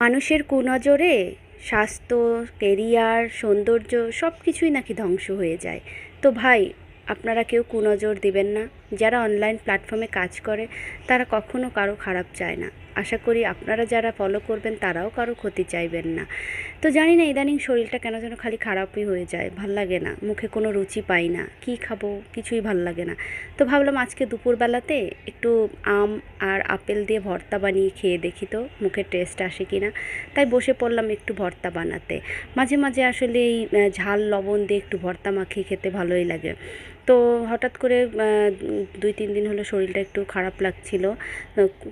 মানুষের কুনজরে, স্বাস্থ্য, কেরিয়ার, সৌন্দর্য সব কিছুই নাকি ধ্বংস হয়ে যায়। তো ভাই, আপনারা কেউ কুনজর দিবেন না। যারা অনলাইন প্ল্যাটফর্মে কাজ করে, তারা কখনো কারও খারাপ চায় না। আশা করি আপনারা যারা ফলো করবেন, তারাও কারও ক্ষতি চাইবেন না। তো জানি না, ইদানিং শরীরটা কেন যেন খালি খারাপই হয়ে যায়, ভালো লাগে না। মুখে কোনো রুচি পাই না, কী খাব, কিছুই ভালো লাগে না। তো ভাবলাম আজকে দুপুরবেলাতে একটু আম আর আপেল দিয়ে ভর্তা বানিয়ে খেয়ে দেখি তো, মুখের টেস্ট আসে কি না তাই বসে পড়লাম একটু ভর্তা বানাতে। মাঝে মাঝে আসলে এই ঝাল লবণ দিয়ে একটু ভর্তা মাখিয়ে খেতে ভালোই লাগে। তো হঠাৎ করে দুই, তিন দিন হলো শরীরটা একটু খারাপ লাগছিল।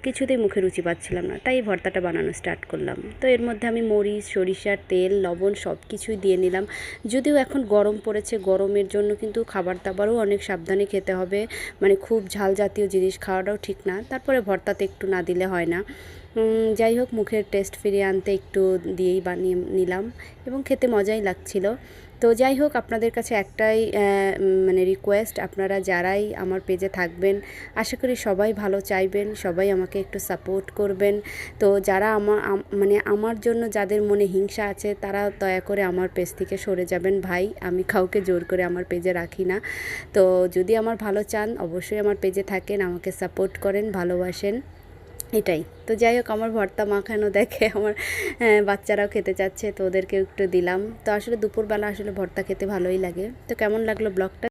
কিছুতেই মুখে রুচি পাচ্ছিলাম না। তাই ভর্তাটা বানানো স্টার্ট করলাম। তো এর মধ্যে আমি মরিচ সরিষার তেল, লবণ সব কিছুই দিয়ে নিলাম। যদিও এখন গরম পড়েছে, গরমের জন্য কিন্তু খাবার দাবারও অনেক সাবধানে খেতে হবে। মানে খুব ঝাল জাতীয় জিনিস খাওয়াটাও ঠিক না। তারপরে ভর্তাতে একটু না দিলে হয় না। যাই হোক, মুখের টেস্ট ফিরিয়ে আনতে একটু দিয়েই বানিয়ে নিলাম। এবং খেতে মজাই লাগছিল। তো যাই হোক, আপনাদের কাছে একটাই মানে রিকোয়েস্ট আপনারা যারাই আমার পেজে থাকবেন, আশা করি সবাই ভালো চাইবেন, সবাই আমাকে একটু সাপোর্ট করবেন। তো যারা আমার মানে আমার জন্য যাদের মনে হিংসা আছে, তারা দয়া করে আমার পেজ থেকে সরে যাবেন। ভাই, আমি কাউকে জোর করে আমার পেজে রাখি না। তো যদি আমার ভালো চান, অবশ্যই আমার পেজে থাকেন, আমাকে সাপোর্ট করেন, ভালোবাসেন। এটাই। তো যাই হোক, আমার ভর্তা মাখানো দেখে আমার বাচ্চারাও খেতে চাচ্ছে, তো ওদেরকে একটু দিলাম। তো আসলে দুপুরবেলা আসলে ভর্তা খেতে ভালোই লাগে। তো কেমন লাগল ব্লগটা?